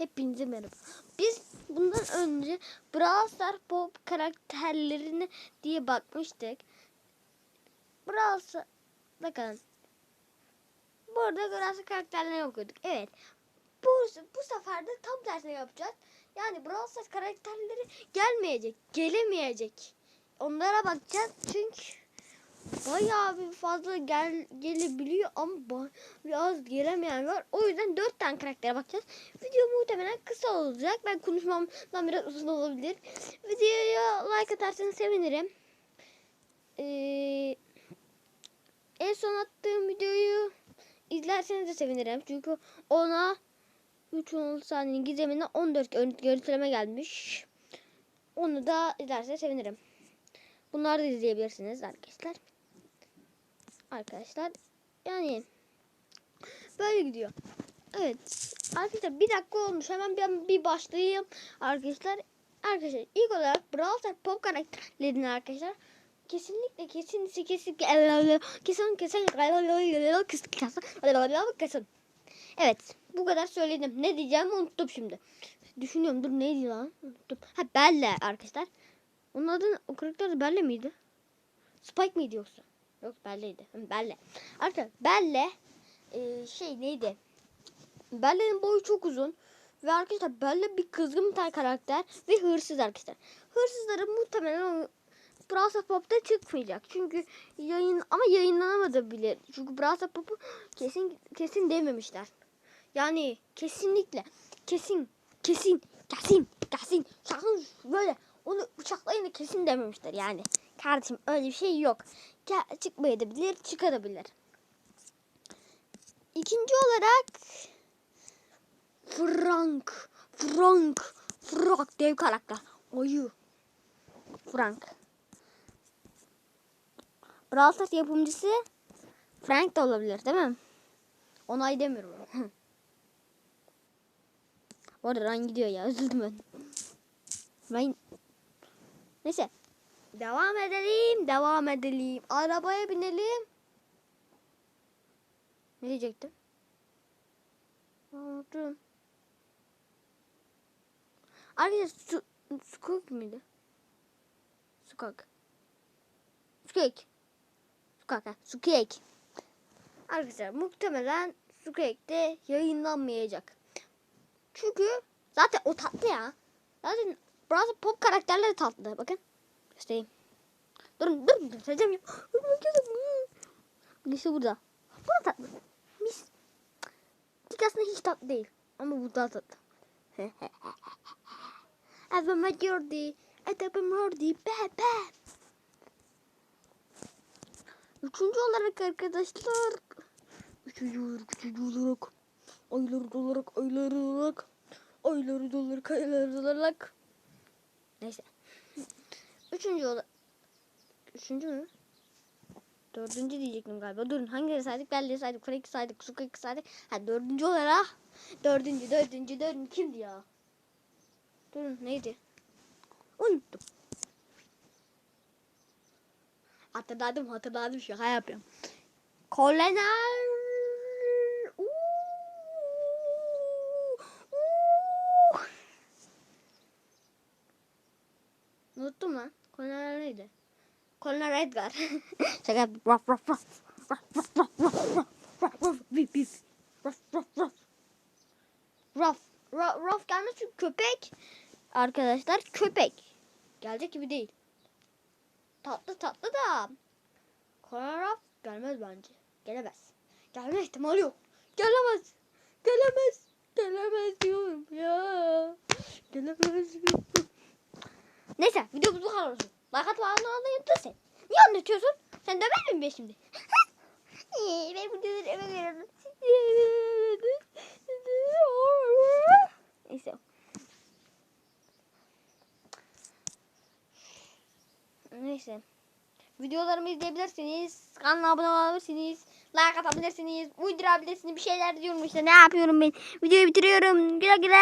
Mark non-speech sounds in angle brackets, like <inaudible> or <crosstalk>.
Hepinize merhaba. Biz bundan önce Brawl Stars Pop karakterlerini diye bakmıştık. Brawl Stars... Bakın. Burada Brawl Stars karakterlerini okuduk. Evet. Bu, bu sefer de tam tersine yapacağız. Yani Brawl Stars karakterleri gelmeyecek. Gelemeyecek. Onlara bakacağız. Çünkü bayağı bir fazla gel gelebiliyor ama biraz gelemeyen var. O yüzden dört tane karaktere bakacağız. Video muhtemelen kısa olacak. Ben konuşmamdan biraz uzun olabilir. Videoya like atarsanız sevinirim. Ee, en son attığım videoyu izlerseniz de sevinirim. Çünkü ona 3-10 saniye gizemine 14 görüntü- görüntüleme gelmiş. Onu da izlerseniz sevinirim. Bunları da izleyebilirsiniz arkadaşlar. Arkadaşlar yani böyle gidiyor. Evet. Arkadaşlar bir dakika olmuş. Hemen ben bir başlayayım arkadaşlar. Arkadaşlar ilk olarak Brawl Stars pop karakterlerini arkadaşlar kesinlikle kesin kesin kesin kesin kesin kesin Evet bu kadar söyledim. Ne diyeceğimi unuttum şimdi. Düşünüyorum dur neydi lan? Unuttum. Ha Belle arkadaşlar. Onun adı o karakter Belle miydi? Spike miydi yoksa? Yok Belle'ydi. Belle. Arkadaşlar Belle e, şey neydi? Belle'nin boyu çok uzun. Ve arkadaşlar Belle bir kızgın bir tane karakter ve hırsız arkadaşlar. Hırsızları muhtemelen Brawl Pop'ta çıkmayacak. Çünkü yayın ama yayınlanamadı bile. Çünkü Brawl Pop'u kesin kesin dememişler. Yani kesinlikle kesin kesin kesin kesin sakın böyle onu bıçaklayın da kesin dememişler yani. Kardeşim öyle bir şey yok. Çıkmayabilir, çıkarabilir. İkinci olarak Frank, Frank, Frank dev karakter. Oyu. Frank. Brawl Stars yapımcısı Frank da olabilir değil mi? Onay demiyorum. <laughs> Bu arada Ran gidiyor ya üzüldüm. Ben... Neyse. Devam edelim. Devam edelim. Arabaya binelim. Ne diyecektim? Unuttum. Arkadaşlar su, Sukuk mıydı? Sukak. Sukek. Sukak ha. Arkadaşlar muhtemelen Sukek'te yayınlanmayacak. Çünkü zaten o tatlı ya. Zaten bazı pop karakterleri tatlı. Bakın. Göstereyim. Durun durun göstereceğim ya. İşte burada. Bu da tatlı. Mis. Tik aslında hiç tatlı değil. Ama bu daha tatlı. Evime girdi. Etapım hurdi. Be be. Üçüncü olarak arkadaşlar. Üçüncü olarak, üçüncü olarak. Ayları dolarak, ayları dolarak. Ayları dolarak, ayları dolarak. Neyse. Üçüncü olarak. Üçüncü mü? Dördüncü diyecektim galiba. Durun hangileri saydık? Belli saydık. Frank saydık. Sukuk saydık. Ha dördüncü olarak. Dördüncü, dördüncü, dördüncü. Kimdi ya? Durun neydi? Unuttum. Hatırladım hatırladım şaka yapıyorum. Kolonel. Uuu, uuu. Unuttum lan. Kolonel neydi? Kolonel Edgar. Şaka. Ruff ruff ruff. Ruff ruff çünkü köpek. Arkadaşlar köpek. Gelecek gibi değil. Tatlı tatlı da. Kolonel Ruff gelmez bence. Gelemez. Gelme ihtimali yok. Gelemez. Gelemez. Gelemez diyorum ya. Gelemez. Neyse videomuz bu kadar olsun. Like atma anlayıp sen. Niye anlatıyorsun? Sen döver mi beni şimdi? <laughs> Ben videoları eve veriyorum. Neyse. Neyse. Videolarımı izleyebilirsiniz. Kanala abone olabilirsiniz. Like atabilirsiniz. Uydurabilirsiniz. Bir şeyler diyorum işte. Ne yapıyorum ben? Videoyu bitiriyorum. Güle güle.